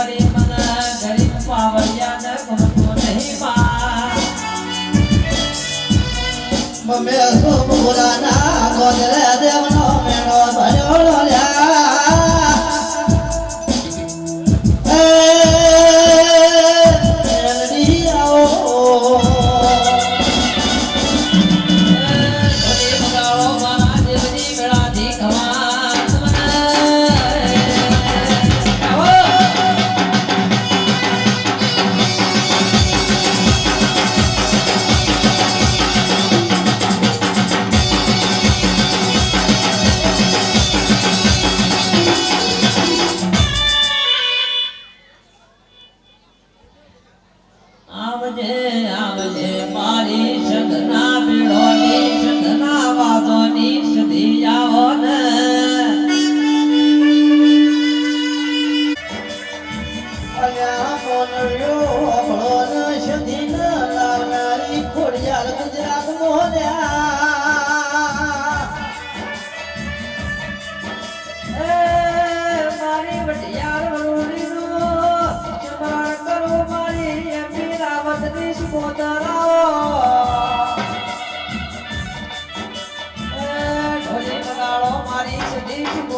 માં મમે સુપુરાના ગોદરે વગાડો મારી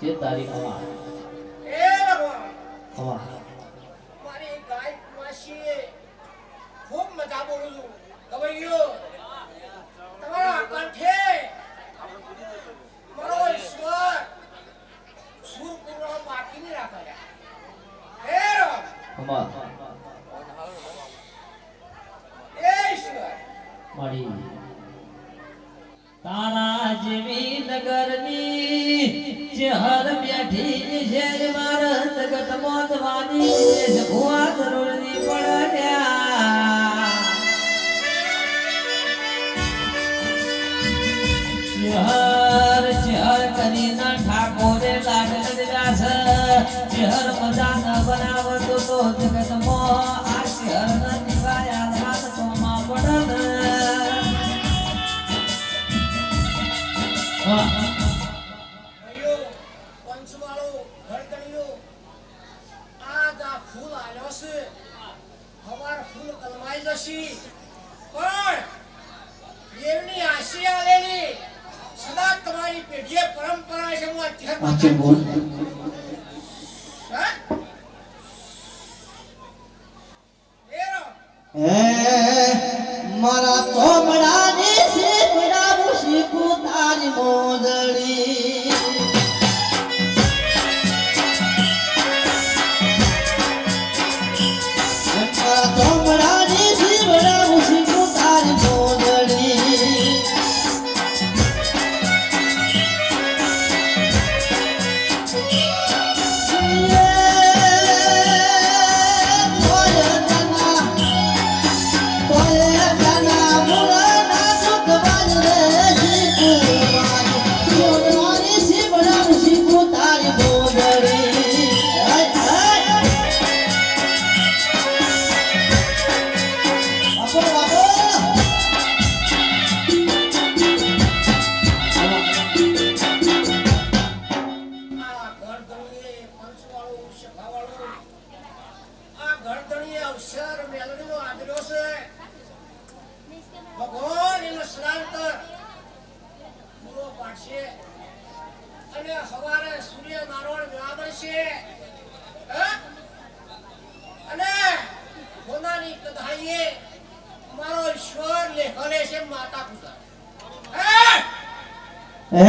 જે તારી હવા હવા મારી ગાય માસીએ ખૂબ મજા બોલું છું. ગવૈયો તમારા કંઠે મારો ઈશ્વર સુર પૂરો બાકી રાખે. હે રામ, હવા ઈશ્વર. મારી. તારા જેવી નગરની ચહર બેઠી છે માર જગત મોતવાની ભુવા કરોડની પડ્યા. ચહર ચહર કરીને ઠાકોરે લાડ લડ્યા છે. ચહર મજા ન બનાવતો તો જગત મો આ ચહર ન નિભાયા હાથ તો માં પડે પરંપરા છે હું અને સવારે સૂર્ય નારાયણ. હે? અને હોનાની કધાઈએ મારો ઈશ્વર લેખલે છે માતા પૂજા હે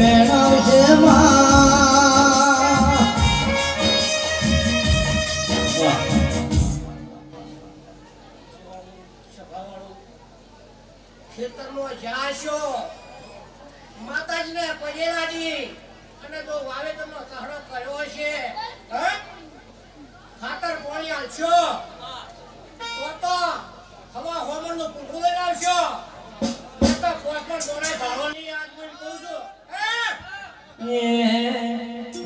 ઝડપેણાવશે માં સભાવાળું ખેતરમાં જાશો માતાજીને પગે અને છે ખાતર પાણી આલશો તો તો હવા હોમરનું પૂરું નહીં તો પોચમાં દોડાય ભાડવાની યાદ મને કહું છું હે? એ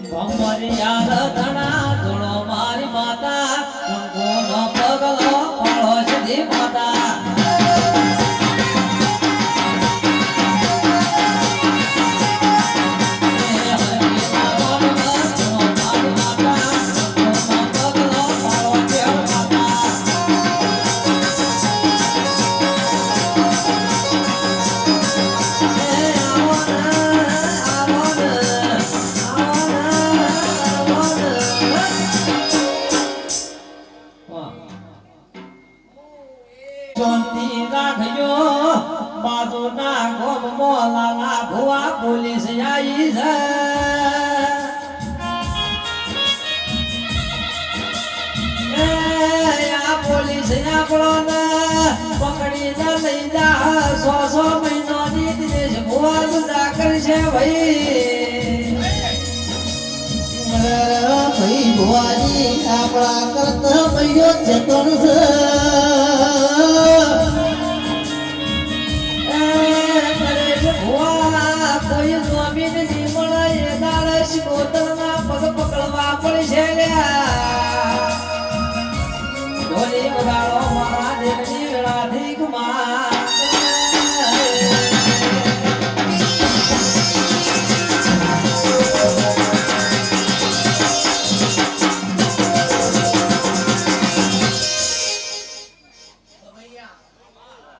ભમરિયા રધણા આ પોલીસ આપણોને પકડીને લઈ જા. સો સો મહિનાની દિનેશ ભુવા જુદા કરશે ભાઈ. ભાઈ ભુવાજી આપણા કર્તવ્યો જતન છે.